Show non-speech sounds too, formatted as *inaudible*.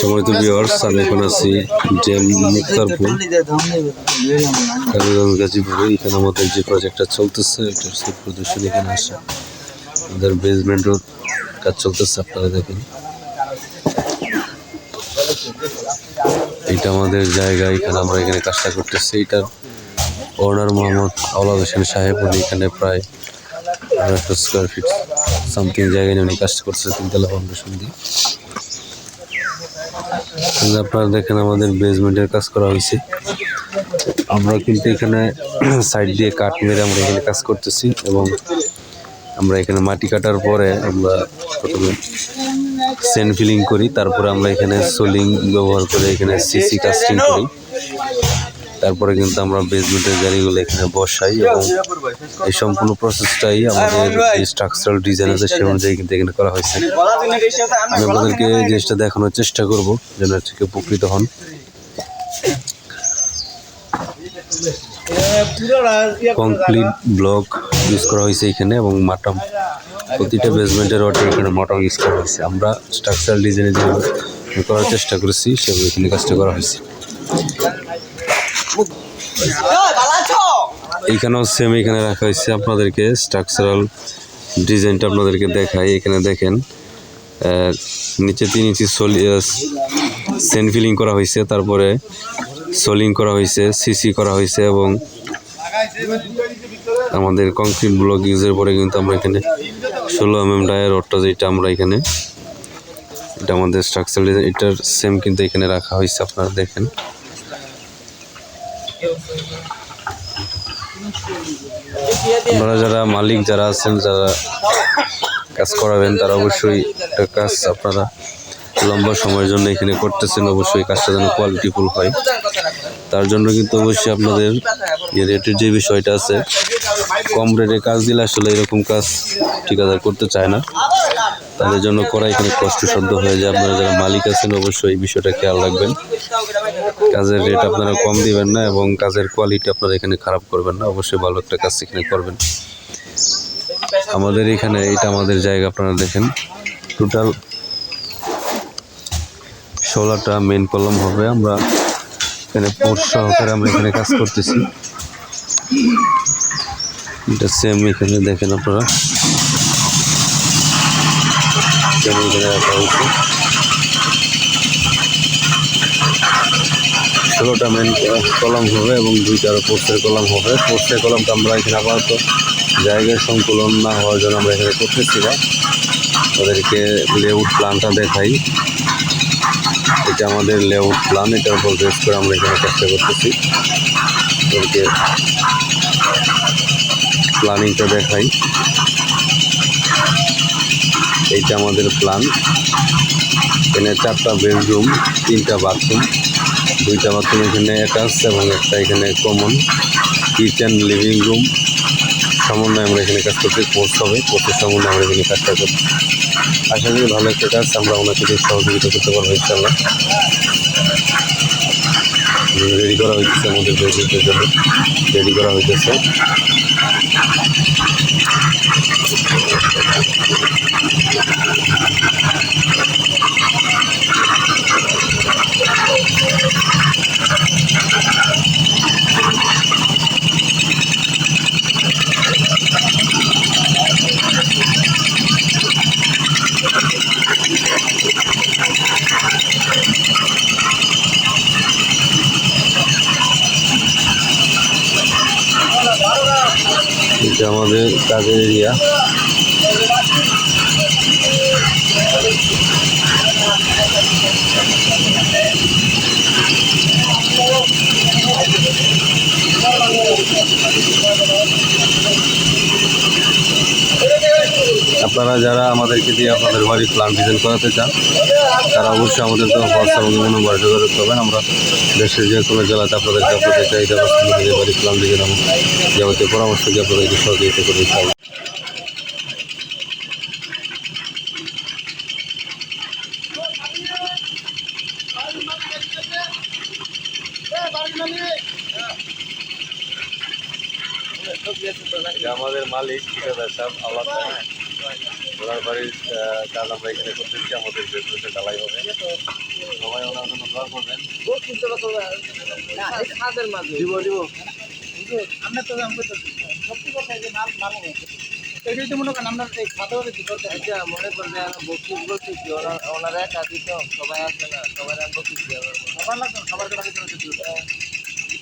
সময়ত ভিওর্স আমি এখন আছি জেম মুক্তারপুর। গাজীপুরে। এখানে আমাদের যে প্রজেক্টটা চলতেছে এটার সব প্রদর্শন এখানে আসে। আমাদের রোড কাজ চলতেছে, আপনারা দেখেন। এটা আমাদের জায়গা, এখানে আমরা এখানে কাজটা করতেছি। এটার ওনার মোহাম্মদ আওলাদ হোসেন সাহেব, উনি এখানে প্রায় আড়াইশো স্কোয়ার ফিট সামথিং জায়গায় নিয়ে উনি কাজটা করতেছে, তিনতলা ফাউন্ডেশন দিয়ে। আপনারা দেখেন আমাদের বেজমেন্টের কাজ করা হয়েছে। আমরা কিন্তু এখানে *clears throat* সাইড দিয়ে কাঠ মেরে আমরা এখানে কাজ করতেছি এবং আমরা এখানে মাটি কাটার পরে আমরা প্রথমে সেন্ট ফিলিং করি, তারপরে আমরা এখানে সোলিং ব্যবহার করে এখানে সিসি কাস্টিং করি। তারপরে কিন্তু আমরা বেসমেন্টের গাড়িগুলো এখানে বসাই এবং এই সম্পূর্ণ প্রসেসটাই আমাদের যে স্ট্রাকচারাল ডিজাইন আছে সে অনুযায়ী কিন্তু এখানে করা হয়েছে। আমি আপনাদেরকে জিনিসটা দেখানোর চেষ্টা করব যেন থেকে উপকৃত হন। কমপ্লিট ব্লক ইউজ করা হয়েছে এখানে এবং মাটাম প্রতিটা বেসমেন্টের রডে এখানে মাটাম ইউজ করা হয়েছে। আমরা স্ট্রাকচারাল ডিজাইনে যেভাবে করার চেষ্টা করেছি সেগুলো এখানে কাজটা করা হয়েছে। এইখানেও সেম এখানে রাখা হয়েছে আপনাদেরকে স্ট্রাকচারাল ডিজাইনটা আপনাদেরকে দেখাই, এখানে দেখেন নিচে তিন ইঞ্চি সলি সেন ফিলিং করা হয়েছে, তারপরে সোলিং করা হয়েছে সিসি করা হয়েছে এবং আমাদের কংক্রিট ব্লক ইউজের পরে কিন্তু আমরা এখানে ষোলো এম এম ডায়ের রডটা যেটা আমরা এখানে, এটা আমাদের স্ট্রাকচার এটার সেম কিন্তু এখানে রাখা হয়েছে, আপনারা দেখেন। আপনারা যারা মালিক, যারা আছেন, যারা কাজ করাবেন, তারা অবশ্যই একটা কাজ আপনারা লম্বা সময়ের জন্য এখানে করতেছেন। অবশ্যই কাজটা যেন কোয়ালিটিফুল হয়। তার জন্য কিন্তু অবশ্যই আপনাদের যে রেটের যে বিষয়টা আছে, কম রেটে কাজ দিলে আসলে এরকম কাজ ঠিকাদার করতে চায় না। তাদের জন্য করা এখানে কষ্টসাধ্য হয়ে যায়। আপনারা যারা মালিক আছেন, অবশ্যই এই বিষয়টা খেয়াল রাখবেন। কাজের রেট আপনারা কম দিবেন না এবং কাজের কোয়ালিটি আপনারা এখানে খারাপ করবেন না। অবশ্যই ভালো একটা কাজ এখানে করবেন। আমাদের এখানে এটা আমাদের জায়গা, আপনারা দেখেন। টোটাল ষোলোটা মেন কলম হবে। আমরা এখানে পোর্ট সহকারে আমরা এখানে কাজ করতেছি। এটা সেম এখানে দেখেন আপনারা। যেমন এখানে রাখা হয়েছে। ষোলোটা মেন কলম হবে এবং দুইটার পোস্টের কলম হবে। পোস্টের কলমটা আমরা এখানে আপাতত জায়গায় সংকুলন না হওয়ার জন্য আমরা এখানে করতেছি না। ওদেরকে লেআউট প্ল্যানটা দেখাই। এটা আমাদের লেআউট প্ল্যান এটার উপর বেস করে আমরা এখানে চেষ্টা করতেছি। ওদেরকে প্ল্যানিংটা দেখাই। এইটা আমাদের প্ল্যান এখানে চারটা বেডরুম তিনটা বাথরুম দুইটা বাথরুম এখানে অ্যাটাচ এবং একটা এখানে কমন কিচেন লিভিং রুম সমন্বয়ে আমরা এখানে কাজ করতে কোর্স হবে। কোর্সের সমন্বয়ে আমরা এখানে কাজটা করছি আশা করি ভালো একটা কাজ, আমরা ওনাকে সহযোগিতা করতে পারব ইনশাল্লাহ রেডি করা হইতেছে আমাদের বেসিসের জন্য। রেডি করা হইতেছে। এটা আমাদের কাজের এরিয়া। আপনারা যারা আমাদেরকে দিয়ে আপনাদের বাড়ি প্ল্যান ডিজাইন করাতে চান, তারা অবশ্যই আমাদের তো হোয়াটসঅ্যাপ এবং নম্বর যোগাযোগ করবেন। আমরা দেশের যে কোনো জেলাতে আপনাদেরকে আপনাদের চাহিদা পছন্দ বাড়ি প্ল্যান ডিজাইন এবং যাবতীয় পরামর্শ দিয়ে আপনাদেরকে সহযোগিতা করে দিতে আমাদের মালিক ঠিকাদার সাহেব আল্লাহ ঘোড়ার বাড়ির কাজ আমরা এখানে করতেছি আমাদের বেসমেন্টে ঢালাই হবে। সবাই ওনার জন্য দোয়া করবেন। দিব দিব। আমরা তো আমি তো সত্যি কথা যে মাল ভালো হয়েছে এটাই তো মনে করেন আমরা এই খাতা করে কি করতে আচ্ছা মনে করবে বক্সিস বলতেছি ওনারা একা দিত সবাই আসবে না সবাই আমি বক্সিস সবার লাগবে সবার কাছে